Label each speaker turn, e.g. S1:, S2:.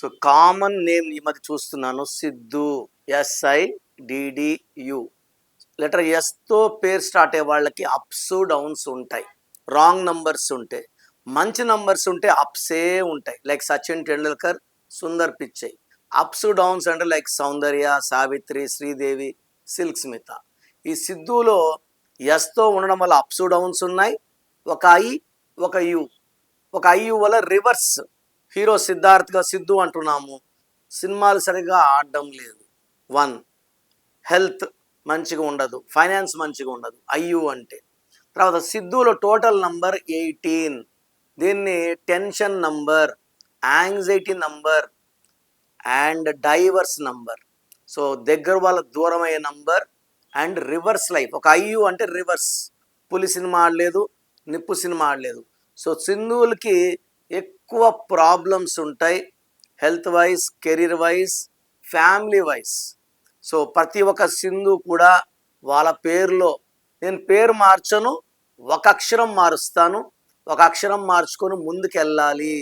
S1: So common name ఈ మధ్య చూస్తున్నాను. Siddhu S I D D U. Letter ఎస్తో పేరు స్టార్ట్ అయ్యే వాళ్ళకి అప్స్ డౌన్స్ ఉంటాయి. రాంగ్ నంబర్స్ ఉంటాయి. మంచి నంబర్స్ ఉంటే అప్సే ఉంటాయి. Like Sachin Tendulkar Sundar Pichai ups downs అంటే లైక్ సౌందర్య సావిత్రి శ్రీదేవి సిల్క్ స్మిత. ఈ సిద్ధులో ఎస్తో ఉండడం వల్ల అప్స్ డౌన్స్ ఉన్నాయి. ఒక ఐ ఒక యు. ఒక ఐయు వల్ల రివర్స్ హీరో సిద్ధార్థ్గా సిద్ధు అంటున్నాము. సినిమాలు సరిగ్గా ఆడడం లేదు. వన్ హెల్త్ మంచిగా ఉండదు. ఫైనాన్స్ మంచిగా ఉండదు. అయ్యు అంటే. తర్వాత సిద్ధులో టోటల్ నంబర్ ఎయిటీన్. దీన్ని tension number anxiety number and divorce number. So దగ్గర వాళ్ళ దూరం అయ్యే నంబర్ అండ్ రివర్స్ లైఫ్. ఒక అయ్యు అంటే రివర్స్. పులి సినిమా ఆడలేదు నిప్పు సినిమా ఆడలేదు. సో సింధువులకి ఎక్కువ ప్రాబ్లమ్స్ ఉంటాయి health wise career wise family wise so ప్రతి ఒక్క సింధు కూడా వాళ్ళ పేరులో నేను పేరు మార్చను ఒక అక్షరం మారుస్తాను ఒక అక్షరం మార్చుకొని ముందుకు వెళ్ళాలి